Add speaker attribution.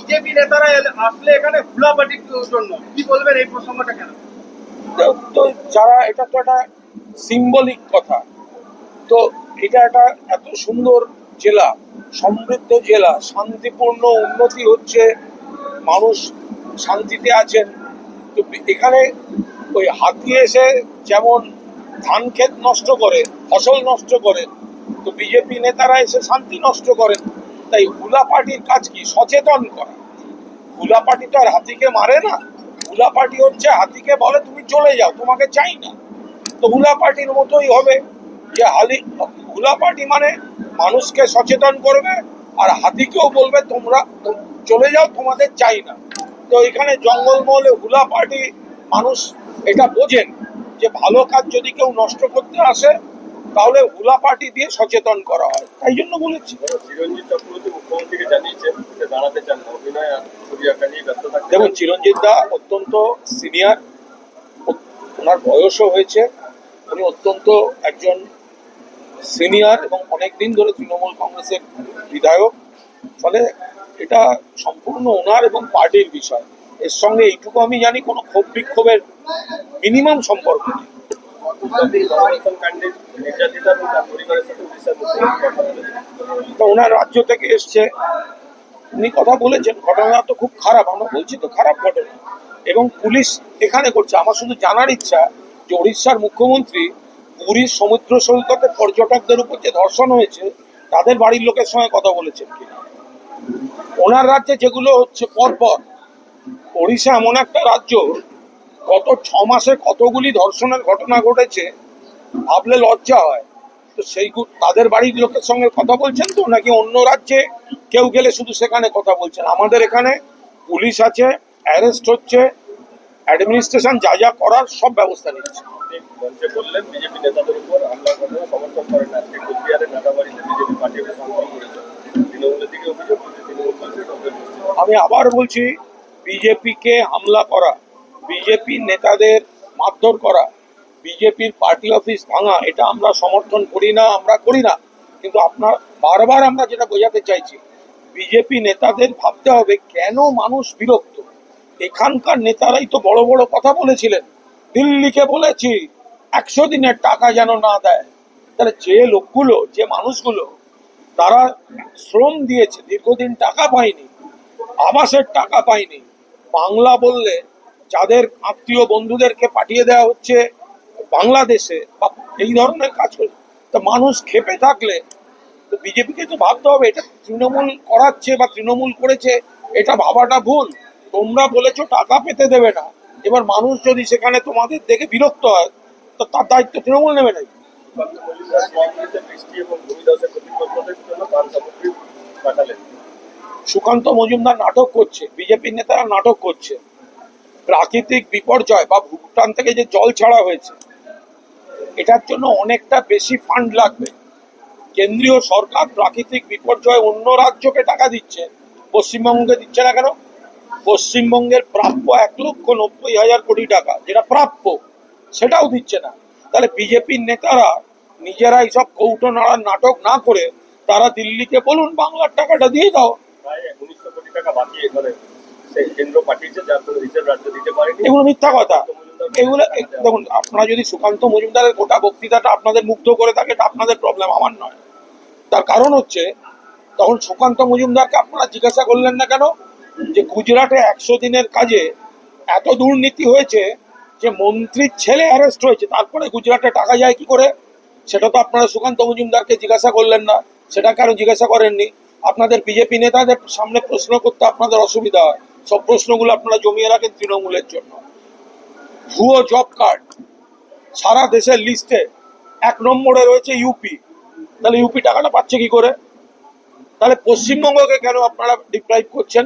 Speaker 1: BJP নেতারা আসলে এখানে হুলাপাটির জন্য কি বলবেন এই প্রসঙ্গটা কেন?
Speaker 2: তো- যারা এটা তো একটা সিম্বলিক কথা, তো এটা একটা এত সুন্দর জেলা, সমৃদ্ধ জেলা, শান্তিপূর্ণ উন্নতি হচ্ছে, মানুষ শান্তিতে আছেন। তো এখানে ওই হাতি এসে যেমন ধান ক্ষেত নষ্ট করে, ফসল নষ্ট করে, তো বিজেপি নেতারা এসে শান্তি নষ্ট করেন। তাই হুলা পার্টির কাজ কি সচেতন করা? হুলা পার্টি তো আর হাতিকে মারে না। হুলা পার্টি হচ্ছে হাতিকে বলে, তুমি চলে যাও, তোমাকে চাই না। তো হুলা পার্টির মতোই হবে যে হালি হুলা পার্টি মানে মানুষকে সচেতন করবে আর হাতিকেও বলবে, তোমরা চলে যাও, তোমাদের চাই না। তো এখানে জঙ্গলমহলে হুলা পার্টি মানুষ এটা বোঝেন যে ভালো কাজ যদি কেউ নষ্ট করতে আসে তাহলে হুলা পার্টি দিয়ে সচেতন করা হয়। তাই জন্য বলেছি।
Speaker 3: চিরঞ্জিত চক্রবর্তী মুখ্যমন্ত্রীকে জানিয়েছেন দাঁড়াতে চান না। অভিনয় আর ছবি আঁকা নিয়ে ব্যস্ত থাকতে
Speaker 2: দেখুন চিরঞ্জিত দা অত্যন্ত সিনিয়র ওনার বয়সও হয়েছে। উনি অত্যন্ত একজন সিনিয়র এবং অনেক দিন ধরে তৃণমূল কংগ্রেসের বিধায়ক। ফলে এটা সম্পূর্ণ ওনার এবং পার্টির বিষয়। এর সঙ্গে এইটুকু আমি জানি কোনো ক্ষোভ বিক্ষোভের মিনিমাম সম্পর্ক নেই। তো ওনার রাজ্য থেকে এসছে। উনি কথা বলেছেন, ঘটনা তো খুব খারাপ, আমরা বলছি তো খারাপ ঘটনা। এবং পুলিশ এখানে করছে। আমার শুধু জানার ইচ্ছা যে উড়িষ্যার মুখ্যমন্ত্রী পুরীর সমুদ্র সৈকতে পর্যটকদের উপর যে ধর্ষণ হয়েছে, তাদের বাড়ির লোকের সঙ্গে কথা বলেছেন কিনা? ওনার রাজ্যে যেগুলো হচ্ছে, পরপর ওড়িশা এমন একটা রাজ্য গত ছ মাসে কতগুলি ধর্ষণের ঘটনা ঘটেছে ভাবলে লজ্জা হয়। তো সেই তাদের বাড়ির লোকের সঙ্গে কথা বলছেন তো নাকি অন্য রাজ্যে কেউ গেলে শুধু সেখানে কথা বলছেন? আমাদের এখানে পুলিশ আছে অ্যারেস্ট হচ্ছে অ্যাডমিনিস্ট্রেশন যা যা করার সব ব্যবস্থা নিচ্ছে।
Speaker 3: বললেন বিজেপি নেতাদের উপর হামলা ঘটনা সমর্থন করেন আজকে কোচবিহারের নাটাবাড়িতে বিজেপি পার্টি অফিস ভাঙচুর করেছে। তৃণমূলের দিকে অভিযোগ তৃণমূল কংগ্রেস কংগ্রেস করছে।
Speaker 2: আমি আবার বলছি বিজেপিকে হামলা করা বিজেপি নেতাদের মারধর করা বিজেপির পার্টি অফিস ভাঙা, এটা আমরা সমর্থন করি না, আমরা করি না। কিন্তু আপনার, বারবার আমরা যেটা বোঝাতে চাইছি বিজেপি নেতাদের ভাবতে হবে কেন মানুষ বিরক্ত? এখানকার নেতারাই তো বড় বড় কথা বলেছিলেন। দিল্লিকে বলেছি, একশো দিনের টাকা যেন না দেয়। তাহলে যে লোকগুলো, যে মানুষগুলো, তারা শ্রম দিয়েছে, দীর্ঘদিন টাকা পায়নি, আবাসের টাকা পায়নি। বাংলা বললে যাদের আত্মীয় বন্ধুদেরকে পাঠিয়ে দেওয়া হচ্ছে বাংলাদেশে বা এই ধরনের কাজ করে, তো মানুষ খেপে থাকলে তো বিজেপিকে তো ভাবতে হবে, এটা তৃণমূল করাচ্ছে বা তৃণমূল করেছে, এটা ভাবাটা ভুল। তোমরা বলেছ টাকা পেতে দেবে না, এবার মানুষ যদি সেখানে তোমাদের দেখে বিরক্ত হয়, তো তার দায়িত্ব তৃণমূল নেবে না
Speaker 3: সুকান্ত মজুমদার সমাবেশে বৃষ্টি এবং ভূমিধসের ক্ষতিগ্রস্তদের জন্য ত্রাণ সামগ্রী পাঠালেন
Speaker 2: সুকান্ত মজুমদার নাটক করছে, বিজেপির নেতারা নাটক করছে। প্রাকৃতিক বিপর্যয় বা ভুটান থেকে যে জল ছাড়া হয়েছে, এটার জন্য অনেকটা বেশি ফান্ড লাগবে। কেন্দ্রীয় সরকার প্রাকৃতিক বিপর্যয় অন্য রাজ্যকে টাকা দিচ্ছে, পশ্চিমবঙ্গকে দিচ্ছে না কেন? পশ্চিমবঙ্গের প্রাপ্য এক লক্ষ নব্বই হাজার কোটি টাকা, যেটা প্রাপ্য, সেটাও দিচ্ছে না। তাহলে বিজেপির নেতারা নিজেরা এইসব কৌটো নাড়ার নাটক না করে তারা দিল্লিকে বলুন, বাংলার টাকাটা দিয়ে দাও।
Speaker 3: উনিশশো কোটি টাকা বাকি কেন্দ্র পাঠিয়েছে যার ফলে রিজার্ভ রাজ্য দিতে পারেনি।
Speaker 2: এগুলো মিথ্যা কথা। এগুলো দেখুন আপনারা যদি সুকান্ত মজুমদারের গোটা বক্তৃতাটা আপনাদের মুগ্ধ করে থাকে এটা আপনাদের প্রবলেম আমার নয়। তার কারণ হচ্ছে তখন সুকান্ত মজুমদারকে আপনারা জিজ্ঞাসা করলেন না কেন? যে গুজরাটে একশো দিনের কাজে এত দুর্নীতি হয়েছে যে মন্ত্রীর ছেলে অ্যারেস্ট হয়েছে তারপরে গুজরাটে টাকা যায় কি করে? সেটা তো আপনারা সুকান্ত মজুমদারকে জিজ্ঞাসা করলেন না। সেটা কেন জিজ্ঞাসা করেননি। আপনাদের বিজেপি নেতাদের সামনে প্রশ্ন করতে আপনাদের অসুবিধা হয়। সব প্রশ্নগুলো আপনারা জমিয়ে রাখেন তৃণমূলের জন্য। ভুয়ো জব কার্ড। সারা দেশের লিস্টে এক নম্বরে রয়েছে ইউপি তাহলে ইউপি টাকাটা পাচ্ছে কি করে? তাহলে পশ্চিমবঙ্গকে কেন আপনারা ডিপ্রাইভ করছেন?